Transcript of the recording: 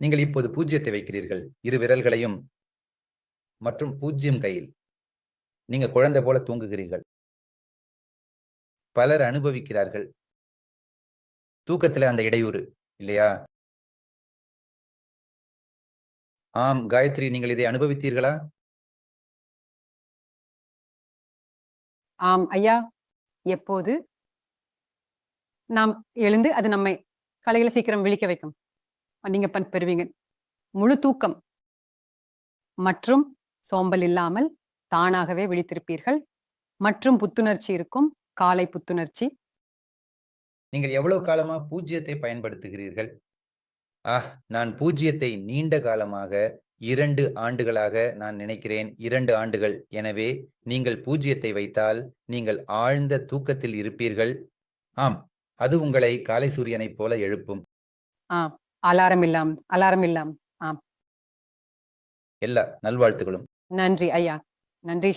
நீங்கள் இப்போது பூஜ்ஜியத்தை வைக்கிறீர்கள். இரு விரல்களையும் மற்றும் பூஜ்ஜியம் கையில். நீங்க குழந்தை போல தூங்குகிறீர்கள். பலர் அனுபவிக்கிறார்கள். தூக்கத்துல அந்த இடையூறு இல்லையா? ஆம் காயத்ரி நீங்கள் இதை அனுபவித்தீர்களா? ஆம் ஐயா. எப்போது? நாம் எழுந்து அது நம்மை காலையில சீக்கிரம் விழிக்க வைக்கும். நீங்க பண் பெறுவீங்க. முழு தூக்கம் மற்றும் சோம்பல் இல்லாமல் தானாகவே விழித்திருப்பீர்கள். மற்றும் புத்துணர்ச்சி இருக்கும். காலை புத்துணர்ச்சி. நீங்கள் எவ்வளவு காலமா பூஜ்ஜியத்தை பயன்படுத்துகிறீர்கள்? ஆஹ் நான் பூஜ்ஜியத்தை நீண்ட காலமாக இரண்டு ஆண்டுகளாக நான் நினைக்கிறேன். இரண்டு ஆண்டுகள். எனவே நீங்கள் பூஜ்ஜியத்தை வைத்தால் நீங்கள் ஆழ்ந்த தூக்கத்தில் இருப்பீர்கள். ஆம் அது உங்களை காலை சூரியனைப் போல எழுப்பும். அலாரம் இல்லாம் அலாரம் இல்லாம். எல்லா நல்வாழ்த்துகளும். நன்றி ஐயா. நன்றி.